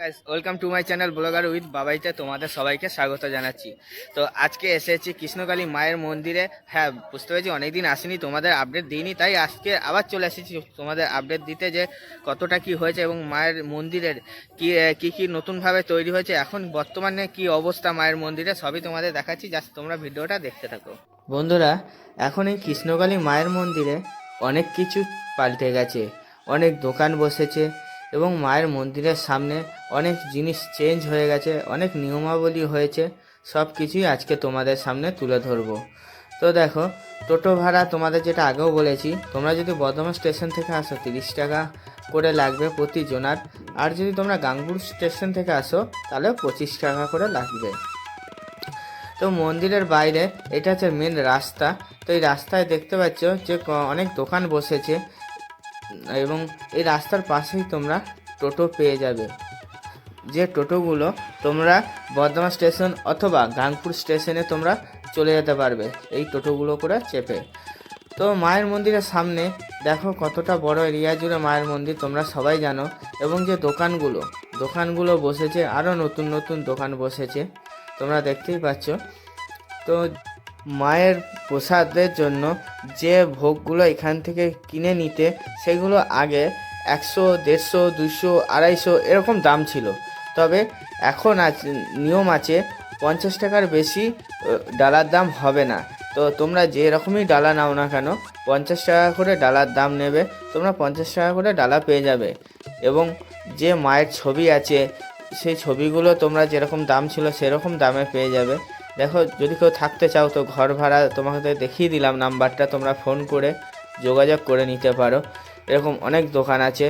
Guys welcome to my channel blogger with বাবাইতে তোমাদের সবাইকে স্বাগত জানাচ্ছি। তো আজকে এসেছি কৃষ্ণকালী মায়ের মন্দিরে। হ্যাঁ বুঝতে পেরেছি, অনেকদিন আসেনি, তোমাদের আপডেট দিইনি, তাই আজকে আবার চলে এসেছি তোমাদের আপডেট দিতে যে কতটা কি হয়েছে এবং মায়ের মন্দিরের কি কি কি নতুনভাবে তৈরি হয়েছে। এখন বর্তমানে কি অবস্থা মায়ের মন্দিরে, সবই তোমাদের দেখাচ্ছি জাস্ট তোমরা ভিডিওটা দেখতে থাকো। বন্ধুরা, এখন এই কৃষ্ণকালী মায়ের মন্দিরে অনেক কিছু পাল্টে গেছে, অনেক দোকান বসেছে এবং মায়ের মন্দিরের সামনে অনেক জিনিস চেঞ্জ হয়ে গেছে, অনেক নিয়মাবলী হয়েছে, সব কিছুই আজকে তোমাদের সামনে তুলে ধরবো। তো দেখো, টোটো ভাড়া তোমাদের যেটা আগেও বলেছি, তোমরা যদি বর্ধমান স্টেশন থেকে আসো, তিরিশ টাকা করে লাগবে প্রতি জনার, আর যদি তোমরা গাংপুর স্টেশন থেকে আসো, তাহলে পঁচিশ টাকা করে লাগবে। তো মন্দিরের বাইরে, এটা হচ্ছে মেন রাস্তা, তো এই রাস্তায় দেখতে পাচ্ছ যে অনেক দোকান বসেছে এবং এই রাস্তার পাশেই তোমরা টোটো পেয়ে যাবে। যে টোটোগুলো তোমরা বর্ধমান স্টেশন অথবা গাংপুর স্টেশনে তোমরা চলে যেতে পারবে, এই টোটোগুলো করে চেপে। তো মায়ের মন্দিরের সামনে দেখো কতটা বড় এরিয়া জুড়ে মায়ের মন্দির, তোমরা সবাই জানো। এবং যে দোকানগুলো দোকানগুলো বসেছে, আরও নতুন নতুন দোকান বসেছে, তোমরা দেখতেই পাচ্ছ। তো মায়ের প্রসাদের জন্য যে ভোগগুলো এখান থেকে কিনে নিতে, সেগুলো আগে একশো, দেড়শো দুশো আড়াইশো এরকম দাম ছিল। তবে এখন আজ নিয়ম আছে, পঞ্চাশ টাকার বেশি ডালার দাম হবে না। তো তোমরা যে রকমই ডালা নাও না কেন, পঞ্চাশ টাকা করে ডালার দাম নেবে, তোমরা পঞ্চাশ টাকা করে ডালা পেয়ে যাবে। এবং যে মায়ের ছবি আছে, সেই ছবিগুলো তোমরা যেরকম দাম ছিল, সেরকম দামে পেয়ে যাবে। দেখো, যদি কেউ থাকতে চাও তো ঘর ভাড়া তোমাকে দেখিয়ে দিলাম নাম্বারটা, তোমরা ফোন করে যোগাযোগ করে নিতে পারো। এরকম অনেক দোকান আছে।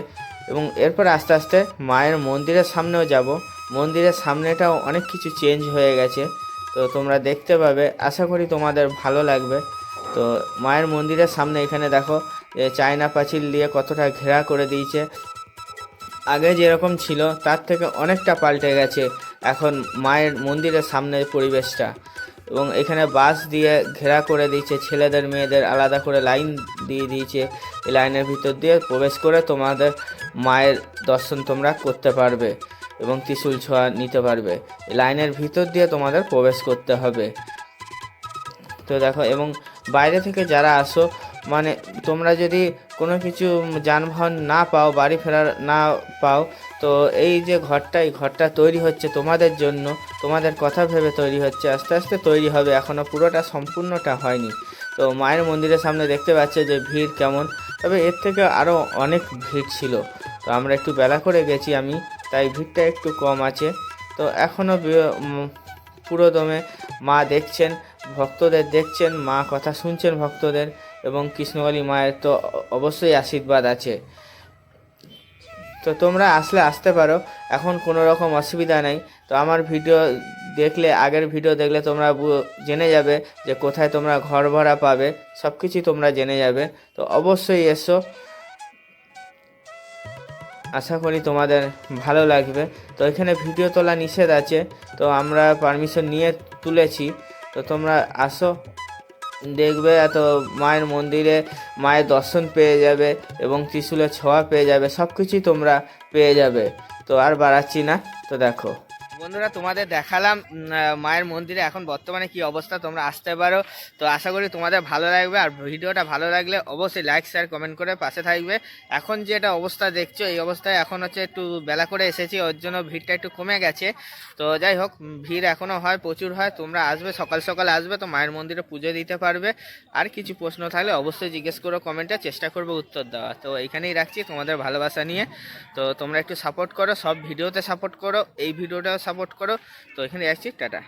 এবং এরপর আস্তে আস্তে মায়ের মন্দিরের সামনেও যাব। মন্দিরের সামনেটাও অনেক কিছু চেঞ্জ হয়ে গেছে। তো তোমরা দেখতে পাবে, আশা করি তোমাদের ভালো লাগবে। তো মায়ের মন্দিরের সামনে এখানে দেখো চায়না পাঁচিল দিয়ে কতটা ঘেরা করে দিয়েছে। আগে যেরকম ছিল, তার থেকে অনেকটা পাল্টে গেছে। এখন মায়ের মন্দিরের সামনের পরিবেশটা। এবং এখানে বাস দিয়ে ঘেরা করে দিয়েছে ছেলেদের, মেয়েদের, আলাদা করে লাইন দিয়ে দিয়েছে। এই লাইনের ভিতর দিয়ে প্রবেশ করে তোমাদের মায়ের দর্শন তোমরা করতে পারবে এবং ত্রিশূল ছোঁয়া নিতে পারবে। লাইনের ভিতর দিয়ে তোমাদের প্রবেশ করতে হবে। তো দেখো, এবং বাইরে থেকে যারা আসো মানে তোমরা যদি কোনো কিছু যানবাহন না পাও, বাড়ি ফেরার না পাও, তো এই যে ঘরটা, এই ঘরটা তৈরি হচ্ছে তোমাদের জন্য। তোমাদের কথা ভেবে তৈরি হচ্ছে, আস্তে আস্তে তৈরি হবে। এখনও পুরোটা সম্পূর্ণটা হয়নি। তো মায়ের মন্দিরের সামনে দেখতে পাচ্ছে যে ভিড় কেমন। তবে এর থেকে আরও অনেক ভিড় ছিল। তো আমরা একটু বেলা করে গেছি আমি, তাই ভিড়টা একটু কম আছে। তো এখনও পুরোদমে মা দেখছেন, ভক্তদের দেখছেন, মা কথা শুনছেন ভক্তদের। এবং কৃষ্ণকালী মায়ের তো অবশ্যই আশীর্বাদ আছে। তো তোমরা আসলে আসতে পারো, এখন কোনো রকম অসুবিধা নেই। তো আমার ভিডিও দেখলে, আগের ভিডিও দেখলে তোমরা জেনে যাবে যে কোথায় তোমরা ঘর ভাড়া পাবে সব কিছুই তোমরা জেনে যাবে। তো অবশ্যই এসো। আশা করি তোমাদের ভালো লাগবে। তো এখানে ভিডিও তোলা নিষেধ আছে। তো আমরা পারমিশন নিয়ে তুলেছি। তো তোমরা আসো। দেখবে এত মায়ের মন্দিরে মায়ের দর্শন পেয়ে যাবে এবং ত্রিশুলের ছোঁয়া পেয়ে যাবে সব কিছুই তোমরা পেয়ে যাবে। তো আর বাড়াচ্ছি না, তো দেখো। বন্ধুরা, তোমাদের দেখালাম মায়ের মন্দিরে এখন বর্তমানে কি অবস্থা, তোমরা আসতে পারো। তো আশা করি তোমাদের ভালো লাগবে, আর ভিডিওটা ভালো লাগলে অবশ্যই লাইক শেয়ার কমেন্ট করে পাশে থাকবে। এখন যেটা অবস্থা দেখছ, এই অবস্থায় এখন হচ্ছে একটু বেলা করে এসেছি, ওর জন্য ভিড়টা একটু কমে গেছে। তো যাই হোক ভিড় এখনও হয়, প্রচুর হয়, তোমরা আসবে, সকাল সকাল আসবে, তো মায়ের মন্দিরে পুজো দিতে পারবে। আর কিছু প্রশ্ন থাকলে অবশ্যই জিজ্ঞেস করো কমেন্টে, চেষ্টা করব উত্তর দেওয়া তো এইখানেই রাখছি তোমাদের ভালোবাসা নিয়ে। তো তোমরা একটু সাপোর্ট করো, সব ভিডিওতে সাপোর্ট করো, এই ভিডিওটাও সাপোর্ট করো। তো এখানে আসছি টাটা।